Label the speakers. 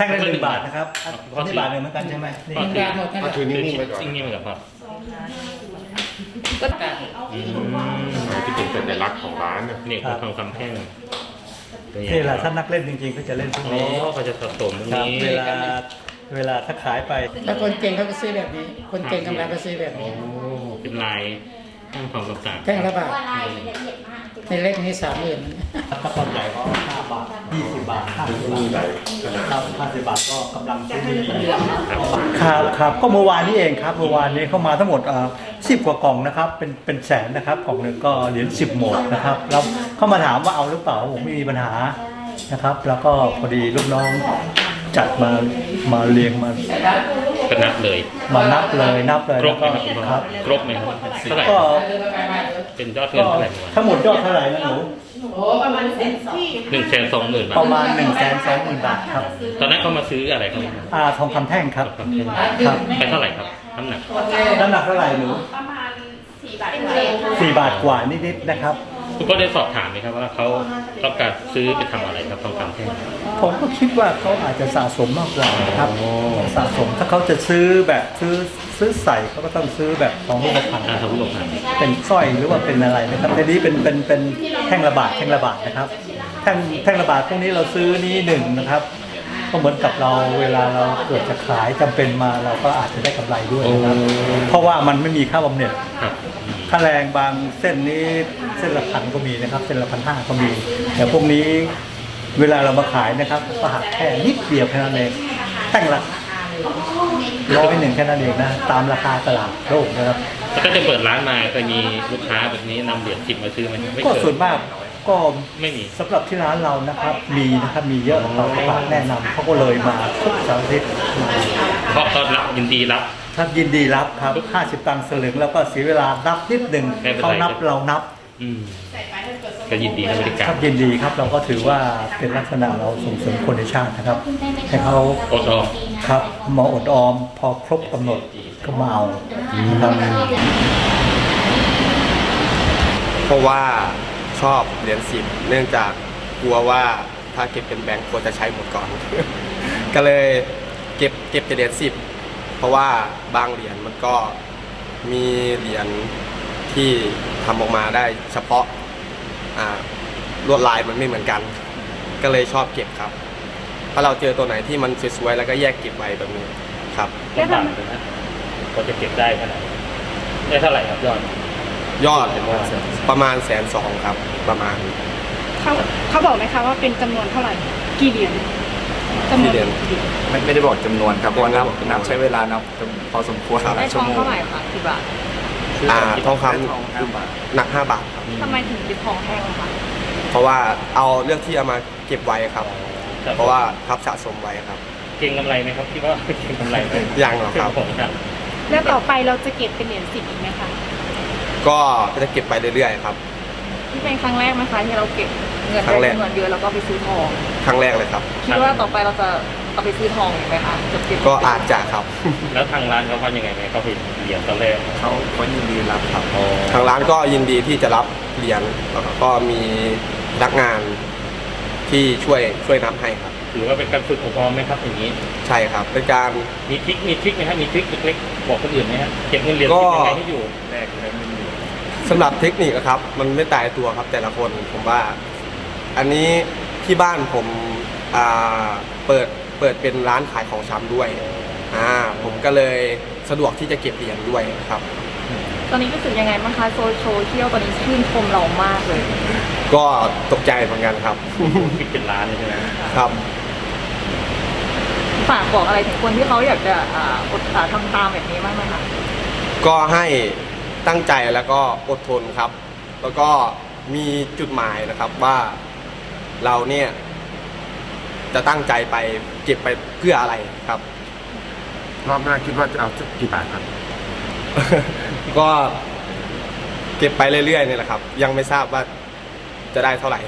Speaker 1: ทนะครับอันนี้บาทหนึ่งเหมือนกันใช่ไหมนี่
Speaker 2: ก็คือ
Speaker 3: เอาถือนิ่งๆไว้ก่อน
Speaker 2: นิ่งๆไว้ก่อนครับ
Speaker 4: ก็ตัด
Speaker 2: อืม
Speaker 3: ที่เป็นสัญลักษณ์ของร้านเนี่ย
Speaker 2: นี่คือทองคำแท่ง
Speaker 1: นี่แหละถ้านักเล่นจริงๆก็จะเล่นพวก
Speaker 2: อ๋อ
Speaker 1: นี้
Speaker 2: เขาจะสะสมตรง
Speaker 1: ครับ
Speaker 2: นี้
Speaker 1: เวลาเวลาถ้าขายไป
Speaker 4: แล้วคนเก่งเขาก็ซื้อแบบนี้ คนเก่งกำลังก็ซื้อแบบ
Speaker 2: โอ้
Speaker 4: นี้
Speaker 2: เป็นลายแท่งทองต่าง
Speaker 4: แท่งละบาท
Speaker 5: ว่าลายละเอียดมาก
Speaker 4: ในเล็กนี่สามหมื่น
Speaker 1: ถ้าตอนใหญ่ก็ห้าบาทยี่สิบบาทห้าสิบบา
Speaker 3: มี
Speaker 1: ท
Speaker 3: หลายขนาด
Speaker 1: ครับห้าสิบบาทก็กำลังซื้อดีครับครับก็เมื่อวานนี้เองครับเมื่อวานนี้เข้ามาทั้งหมดสิบกว่ากล่องนะครับ เป็นเป็นแสนนะครับกล่องหนึ่งก็เหรียญสิบหมดนะครับแล้วเข้ามาถามว่าเอาหรือเปล่าผมไม่มีปัญหานะครับ แล้วก็พอดีลูกน้องจัดมามาเรียงมา
Speaker 2: ๆ ก็นับเลย
Speaker 1: มานับเลยนับเลย
Speaker 2: คร
Speaker 1: แล้
Speaker 2: บ
Speaker 1: ว
Speaker 2: ไหม
Speaker 1: ก็
Speaker 2: ครับคุณพ่อ
Speaker 1: ครับ
Speaker 2: ครบไหมครับเท่าไหร่
Speaker 1: ก็
Speaker 2: เป็นยอดเงิน
Speaker 1: ก็
Speaker 2: เท่าไหร่หมด
Speaker 1: ทั้งหมดยอดเท่าไหร่นะหนู
Speaker 2: หนึ่งแสนสองหมื่นบาท
Speaker 1: ประมาณ1นึ่งแสนสองหมื่นบาทครับ
Speaker 2: ตอนนั้นเขามาซื้ออะไรครับ
Speaker 1: อ่าทองคำแท่งครับ
Speaker 2: ทองคำแท่ง
Speaker 1: ครับ
Speaker 2: ไปเท่าไหร่ครับน้ำหนัก
Speaker 1: น้ำหนักเท่าไหร่หนู
Speaker 5: ประมาณสี่บาทเศษ
Speaker 1: สี่บาทกว่านิดๆนะครับ
Speaker 2: คุณพ่อได้สอบถามไหมครับว่าเขาต้องการซื้อไปทำอะไรครับทองคำแท่ง
Speaker 1: ผมก็คิดว่าเขาอาจจะสะสมมากกว่านะครับสะสมถ้าเขาจะซื้อแบบซื้อซื้อใส่เขาก็ต้องซื้อแบบทองรูปพรรณ
Speaker 2: อ่าทองรูปพรรณ
Speaker 1: เป็นสร้อยหรือว่าเป็นอะไรนะครับทีนี้เป็นเป็นเป็นแท่งระบาทแท่งระบาทนะครับ แท่งแท่งระบาทพวกนี้เราซื้อนี้หนึ่งนะครับก็เหมือนกับเราเวลาเราเกิดจะขายจำเป็นมาเราก็อาจจะได้กำไรด้วยนะครับเพราะว่ามันไม่มีค่าบำเหน็จ
Speaker 2: ครับอืม
Speaker 1: ค่าแรงบางเส้นนี้เส้นละพันก็มีนะครับ เส้นละพันห้าก็มี แต่พวกนี้เวลาเรามาขายนะครับก็หักแค่นิดเดียวแค่นั้นเองแท่งละร้อยหนึ่งแค่นั้นเองนะตามราคาตลาดโลกนะครับ
Speaker 2: แล้วก็จะเปิดร้านมาเคยมีลูกค้าแบบนี้นำเหรียญสิบมาซื้อไหมไม่
Speaker 1: ก็
Speaker 2: เคย
Speaker 1: ส่วนมากก็
Speaker 2: ไม่มี
Speaker 1: สำหรับที่ร้านเรานะครับ มีนะครับมีเยอะเราก็ฝากแนะนำเขาก็เลยมาทุกเสาร์อาทิตย์มา
Speaker 2: เพราะเขารับยินดีรับ
Speaker 1: ถ้ายินดีรับครับ 50 ตังค์สลึงแล้วก็เสียเวลานับนิดหนึ่ง
Speaker 2: ไม่เป็นไร
Speaker 1: เขานับเรานับ
Speaker 2: อืม ก็ยินดีให้บริกา
Speaker 1: ค
Speaker 2: ร
Speaker 1: รับยินดีครับ เราก็ถือว่าเป็นลักษณะเราส่งเสริมคนในชาตินะครับ ให้เขา
Speaker 2: อดออม
Speaker 1: ครับมาอดออมพอครบกำหนดก็มาเอานะครับ
Speaker 6: เพราะว่าชอบเหรียญสิบเนื่องจากกลัวว่าถ้าเก็บเป็นแบงก์กลัวจะใช้หมดก่อน ก็เลยเก็บเก็บแต่เหรียญสิบ เพราะว่าบางเหรียญมันก็มีเหรียญที่ทำออกมาได้เฉพาะอ่าลวดลายมันไม่เหมือนกัน ก็เลยชอบเก็บครับ ถ้าเราเจอตัวไหนที่มันสวยๆแล้วก็แยกเก็บไว้แบบนี้ครับ
Speaker 2: ลำบากเลยนะก็จะเก็บได้ขนาดไหนได้เท่าไหร่ครับยอด
Speaker 6: ยอดประมาณแสนสองครับประมาณ
Speaker 7: เขาเขาบอกไหมคะว่าเป็นจำนวนเท่าไหร่ กี่เหรียญ จำนวน
Speaker 6: กี่เหรียญ
Speaker 8: ไม่ไม่ได้บอกจำนวนครับเพราะว่านับนับใช้เวลานับพอสมควร
Speaker 7: ได้ท
Speaker 8: ชั่ว
Speaker 7: อง
Speaker 8: โมง
Speaker 7: เท่าไหร่คะกี่บาท
Speaker 6: อ่าทองค
Speaker 8: ได้ทองห้าบาทำ
Speaker 6: หนัก 5 บาทครับ
Speaker 7: ทำไมถึงเป็นทองแท่งอะคะ
Speaker 6: เพราะว่าเอาเลือกที่เอามาเก็บไว้ครับ เพราะว่าครับสะสมไว้ครับ
Speaker 2: เก่งกำไรไหมครับคิดว่าเก่งกำไรไหม
Speaker 6: ยังหรอกครับ
Speaker 2: ผมครับ
Speaker 7: แล้วต่อไปเราจะเก็บเป็นเหรียญสิบอีกไหมคะ
Speaker 6: ก็จะเก็บไปเรื่อยๆครับ
Speaker 7: ที่เป็นครั้งแรกไหมคะที่เราเก็บเงิน
Speaker 6: ครั้
Speaker 7: ได้
Speaker 6: งแรก
Speaker 7: จำนวนเยอะแล้วก็ไปซื้อทอง
Speaker 6: ครั้งแรกเลยครับ
Speaker 7: คิดว่าต่อไปเราจะเอาไปซื้อทองอีกไหมคะจะเก็บ
Speaker 6: ก็อาจจะครับ
Speaker 2: แล้วทางร้านเขาว่ายังไงไหมเขาเห็นเหรียญตอนแรก
Speaker 8: เขาเขายินดีรับครับ
Speaker 2: อ๋อ
Speaker 6: ทางร้านก็ยินดีที่จะรับเหรียญแล้วก็มีพนักงานที่ช่วยช่วยนับให้ครับ
Speaker 2: ถือว่าเป็นการฝึกอบรมไหมครับอย่างนี้
Speaker 6: ใช่ครับ เป็นการ
Speaker 2: มีทริคมีทริคไหมครับมีทริคเล็กๆบอกคนอื่นไหมครับเก็บเงินเหรียญ
Speaker 6: ก็
Speaker 2: สิบยังไงให้อยู่
Speaker 8: แรกเลยไม่มี
Speaker 6: สำหรับเทคนิคอะครับ มันไม่ตายตัวครับแต่ละคนผมว่า อันนี้ที่บ้านผมอ่าเปิดเปิดเป็นร้านขายของชำด้วยอ่าผมก็เลยสะดวกที่จะเก็บเหรียญด้วยครับ
Speaker 7: ตอนนี้รู้สึกยังไงบ้างคะโซโซเชียลตอนนี้ชื่นชมเรามากเลย
Speaker 6: ก็ตกใจเหมือนกันครับ
Speaker 2: คิดเป็นล้านเลยใช่ไหม
Speaker 6: ครับ
Speaker 7: ฝากบอกอะไรถึงคนที่เขาอยากจะอ่าอดอ่าทำตามแบบนี้บ้างไหมคะ
Speaker 6: ก็ให้ ตั้งใจแล้วก็อดทนครับ แล้วก็มีจุดหมายนะครับว่าเราเนี่ย จะตั้งใจไปเก็บไปเพื่ออะไรครับ
Speaker 3: รอบหน้าคิดว่าจะเอาสักกี่บาทครับ
Speaker 6: ก็เก็บไปเรื่อยๆนี่แหละครับ ยังไม่ทราบว่าจะได้เท่าไหร่